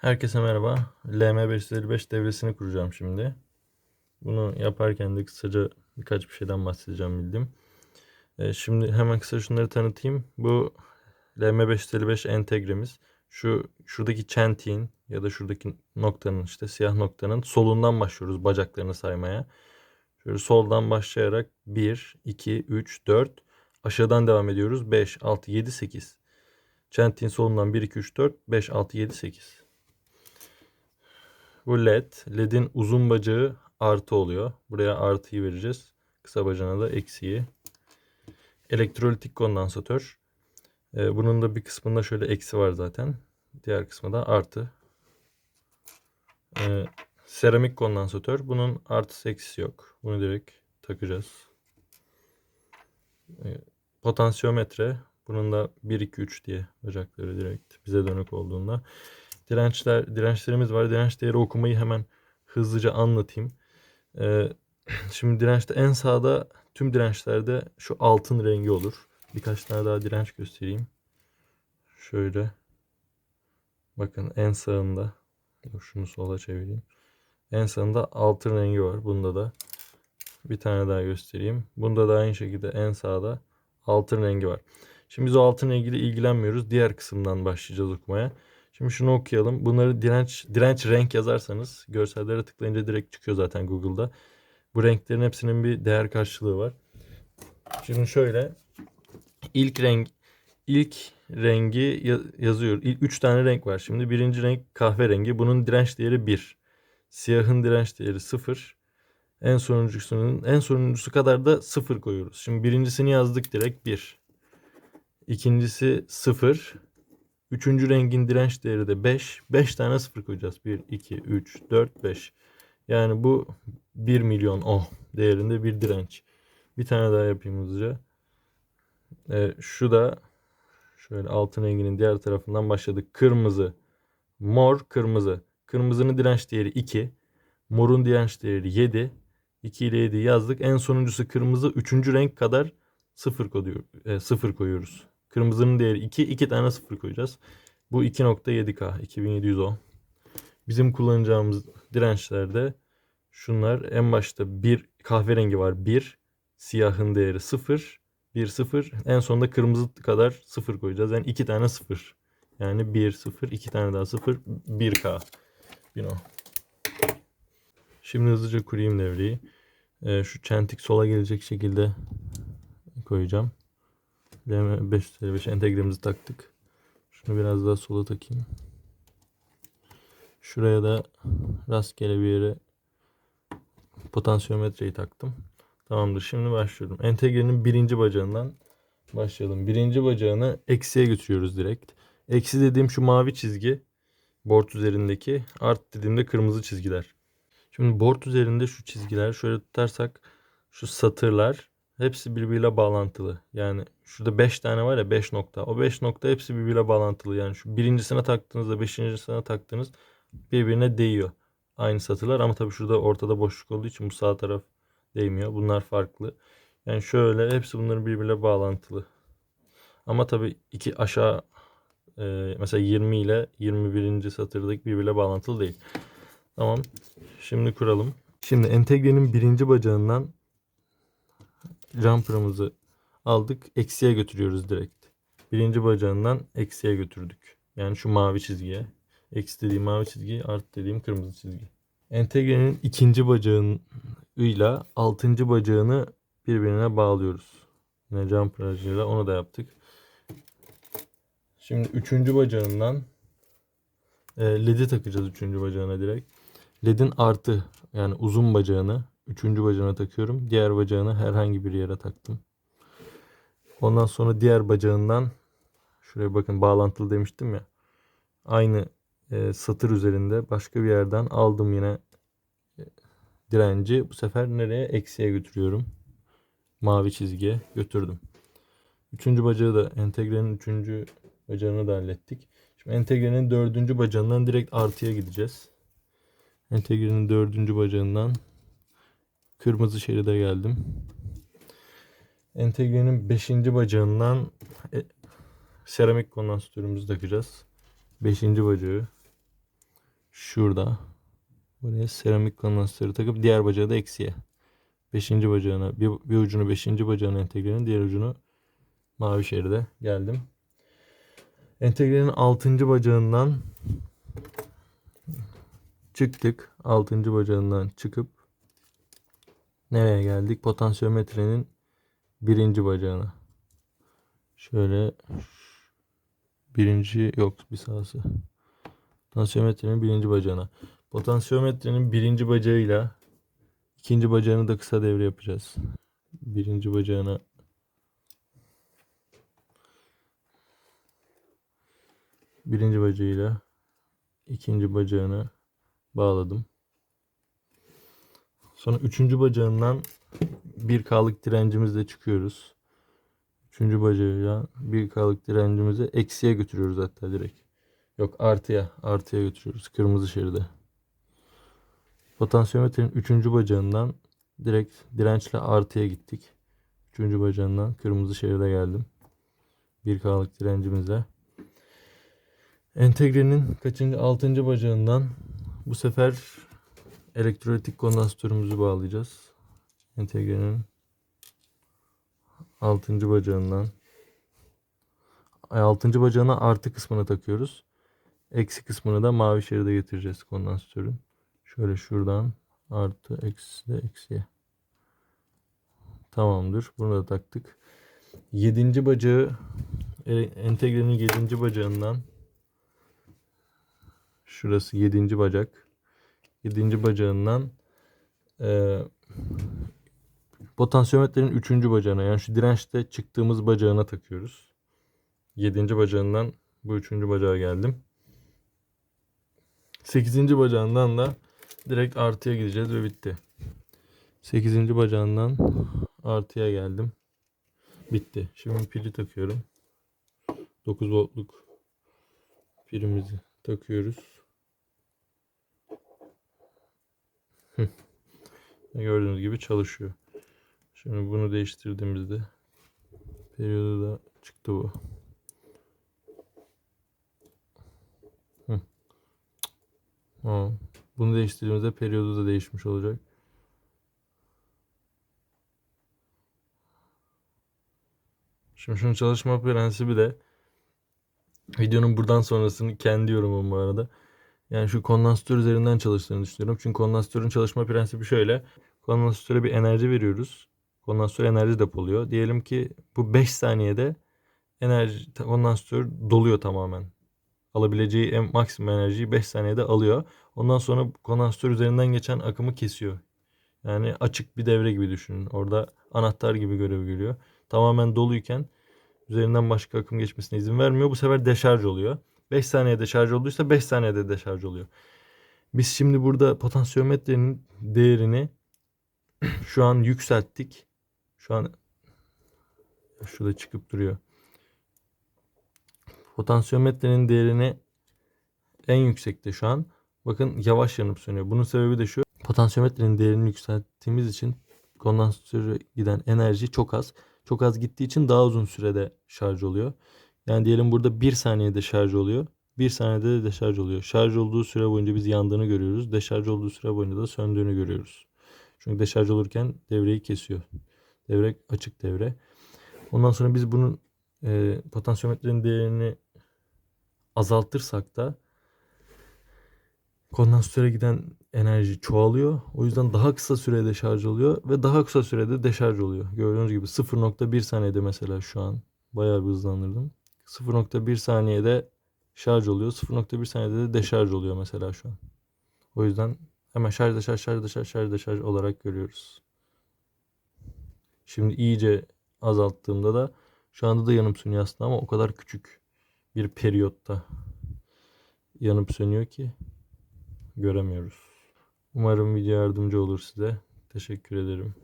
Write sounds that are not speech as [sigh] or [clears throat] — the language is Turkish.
Herkese merhaba. LM555 devresini kuracağım şimdi. Bunu yaparken de kısaca birkaç bir şeyden bahsedeceğim bildim. Ee, şimdi hemen kısa şunları tanıtayım. Bu LM555 entegremiz. Şu şuradaki çentiğin ya da şuradaki noktanın işte siyah noktanın solundan başlıyoruz bacaklarını saymaya. Şöyle soldan başlayarak 1, 2, 3, 4 aşağıdan devam ediyoruz. 5, 6, 7, 8. Çentiğin solundan 1, 2, 3, 4, 5, 6, 7, 8. Bu led. Ledin uzun bacağı artı oluyor. Buraya artıyı vereceğiz. Kısa bacağına da eksiği. Elektrolitik kondansatör. Ee, bunun da bir kısmında şöyle eksi var zaten. Diğer kısmı da artı. Ee, seramik kondansatör. Bunun artısı eksisi yok. Bunu direkt takacağız. Ee, potansiyometre. Bunun da 1, 2, 3 diye bacakları direkt bize dönük olduğunda dirençler dirençlerimiz var. Direnç değeri okumayı hemen hızlıca anlatayım. Ee, şimdi dirençte en sağda tüm dirençlerde şu altın rengi olur. Birkaç tane daha direnç göstereyim. Şöyle. Bakın en sağında. Şunu sola çevireyim. En sağında altın rengi var. Bunda da bir tane daha göstereyim. Bunda da aynı şekilde en sağda altın rengi var. Şimdi biz o altın rengiyle ilgilenmiyoruz. Diğer kısımdan başlayacağız okumaya. Şimdi şunu okuyalım. Bunları direnç direnç renk yazarsanız görsellere tıklayınca direkt çıkıyor zaten Google'da. Bu renklerin hepsinin bir değer karşılığı var. Şimdi şöyle ilk renk ilk rengi ya- yazıyor. İlk 3 tane renk var. Şimdi birinci renk kahverengi. Bunun direnç değeri 1. Siyahın direnç değeri 0. En sonuncusunun en sonuncusu kadar da 0 koyuyoruz. Şimdi birincisini yazdık direkt 1. İkincisi 0. Üçüncü rengin direnç değeri de 5. 5 tane 0 koyacağız. 1, 2, 3, 4, 5. Yani bu 1 milyon ohm değerinde bir direnç. Bir tane daha yapayım hızlıca. Ee, şu da şöyle altın renginin diğer tarafından başladık. Kırmızı, mor, kırmızı. Kırmızının direnç değeri 2. Morun direnç değeri 7. 2 ile 7 yazdık. En sonuncusu kırmızı. Üçüncü renk kadar 0 koyuyor, e, 0 koyuyoruz. Kırmızının değeri 2. 2 tane 0 koyacağız. Bu 2.7K 2700 ohm. Bizim kullanacağımız dirençlerde şunlar en başta bir kahverengi var 1. Siyahın değeri 0. 1 0. En sonunda kırmızı kadar 0 koyacağız. Yani 2 tane 0. Yani 1 0 2 tane daha 0 1K. 1000 ohm. Şimdi hızlıca kurayım devreyi. Ee, şu çentik sola gelecek şekilde koyacağım. RM555 entegremizi taktık. Şunu biraz daha sola takayım. Şuraya da rastgele bir yere potansiyometreyi taktım. Tamamdır. Şimdi başlıyorum. Entegrenin birinci bacağından başlayalım. Birinci bacağını eksiye götürüyoruz direkt. Eksi dediğim şu mavi çizgi. Board üzerindeki. Art dediğimde kırmızı çizgiler. Şimdi board üzerinde şu çizgiler şöyle tutarsak şu satırlar hepsi birbiriyle bağlantılı. Yani şurada 5 tane var ya 5 nokta. O 5 nokta hepsi birbiriyle bağlantılı. Yani şu birincisine taktığınızda beşincisine taktığınız birbirine değiyor. Aynı satırlar ama tabii şurada ortada boşluk olduğu için bu sağ taraf değmiyor. Bunlar farklı. Yani şöyle hepsi bunların birbiriyle bağlantılı. Ama tabii iki aşağı e, mesela 20 ile 21. satırdaki birbiriyle bağlantılı değil. Tamam. Şimdi kuralım. Şimdi entegrenin birinci bacağından jumper'ımızı aldık. Eksiye götürüyoruz direkt. Birinci bacağından eksiye götürdük. Yani şu mavi çizgiye. Eksi dediğim mavi çizgi, art dediğim kırmızı çizgi. Entegrenin ikinci bacağıyla altıncı bacağını birbirine bağlıyoruz. Yine jumper aracıyla onu da yaptık. Şimdi üçüncü bacağından e, led'i takacağız üçüncü bacağına direkt. LED'in artı yani uzun bacağını üçüncü bacağına takıyorum. Diğer bacağını herhangi bir yere taktım. Ondan sonra diğer bacağından şuraya bakın bağlantılı demiştim ya. Aynı e, satır üzerinde başka bir yerden aldım yine e, direnci. Bu sefer nereye? Eksiye götürüyorum. Mavi çizgiye götürdüm. Üçüncü bacağı da entegrenin üçüncü bacağını da hallettik. Şimdi entegrenin dördüncü bacağından direkt artıya gideceğiz. Entegrenin dördüncü bacağından kırmızı şeride geldim. Entegrenin beşinci bacağından e, seramik kondansatörümüzü takacağız. Beşinci bacağı. şurada. Buraya seramik kondansatörü takıp diğer bacağı da eksiye. Beşinci bacağına bir, bir ucunu beşinci bacağına entegrenin diğer ucunu mavi şeride geldim. Entegrenin altıncı bacağından çıktık. Altıncı bacağından çıkıp nereye geldik? Potansiyometrenin birinci bacağına. Şöyle birinci yok bir sağsı. Potansiyometrenin birinci bacağına. Potansiyometrenin birinci bacağıyla ikinci bacağını da kısa devre yapacağız. Birinci bacağına birinci bacağıyla ikinci bacağını bağladım. Sonra üçüncü bacağından bir K'lık direncimizle çıkıyoruz. Üçüncü bacağıyla bir K'lık direncimizi eksiye götürüyoruz hatta direkt. Yok artıya, artıya götürüyoruz kırmızı şeride. Potansiyometrenin üçüncü bacağından direkt dirençle artıya gittik. Üçüncü bacağından kırmızı şeride geldim. Bir K'lık direncimizle. Entegrenin kaçıncı? Altıncı bacağından bu sefer elektrolitik kondansatörümüzü bağlayacağız. Entegrenin altıncı bacağından altıncı bacağına artı kısmını takıyoruz. Eksi kısmını da mavi şeride getireceğiz kondansatörün. Şöyle şuradan artı eksi de eksiye. Tamamdır. Bunu da taktık. Yedinci bacağı e, entegrenin yedinci bacağından şurası yedinci bacak. Yedinci bacağından e, potansiyometrenin üçüncü bacağına yani şu dirençte çıktığımız bacağına takıyoruz. Yedinci bacağından bu üçüncü bacağa geldim. Sekizinci bacağından da direkt artıya gideceğiz ve bitti. Sekizinci bacağından artıya geldim. Bitti. Şimdi pili takıyorum. 9 voltluk pilimizi takıyoruz. Gördüğünüz gibi çalışıyor. Şimdi bunu değiştirdiğimizde periyodu da çıktı bu. Hı. Tamam. Bunu değiştirdiğimizde periyodu da değişmiş olacak. Şimdi şunun çalışma prensibi de videonun buradan sonrasını kendi yorumum bu arada. Yani şu kondansatör üzerinden çalıştığını düşünüyorum. Çünkü kondansatörün çalışma prensibi şöyle. Kondansatöre bir enerji veriyoruz. Kondansatör enerji depoluyor. Diyelim ki bu 5 saniyede enerji kondansatör doluyor tamamen. Alabileceği en maksimum enerjiyi 5 saniyede alıyor. Ondan sonra kondansatör üzerinden geçen akımı kesiyor. Yani açık bir devre gibi düşünün. Orada anahtar gibi görev görüyor. Tamamen doluyken üzerinden başka akım geçmesine izin vermiyor. Bu sefer deşarj oluyor. 5 saniyede şarj olduysa 5 saniyede deşarj oluyor. Biz şimdi burada potansiyometrenin değerini [clears throat] şu an yükselttik. Şu an şurada çıkıp duruyor. Potansiyometrenin değerini en yüksekte şu an. Bakın yavaş yanıp sönüyor. Bunun sebebi de şu. Potansiyometrenin değerini yükselttiğimiz için kondansatöre giden enerji çok az. Çok az gittiği için daha uzun sürede şarj oluyor. Yani diyelim burada 1 saniyede şarj oluyor. 1 saniyede de deşarj oluyor. Şarj olduğu süre boyunca biz yandığını görüyoruz. Deşarj olduğu süre boyunca da söndüğünü görüyoruz. Çünkü deşarj olurken devreyi kesiyor. Devre açık devre. Ondan sonra biz bunun e, potansiyometrenin değerini azaltırsak da kondansatöre giden enerji çoğalıyor. O yüzden daha kısa sürede şarj oluyor ve daha kısa sürede deşarj oluyor. Gördüğünüz gibi 0.1 saniyede mesela şu an bayağı bir hızlandırdım. 0.1 saniyede şarj oluyor. 0.1 saniyede de deşarj oluyor mesela şu an. O yüzden hemen şarj deşarj şarj deşarj şarj deşarj olarak görüyoruz. Şimdi iyice azalttığımda da şu anda da yanıp sönüyor aslında ama o kadar küçük bir periyotta yanıp sönüyor ki göremiyoruz. Umarım video yardımcı olur size. Teşekkür ederim.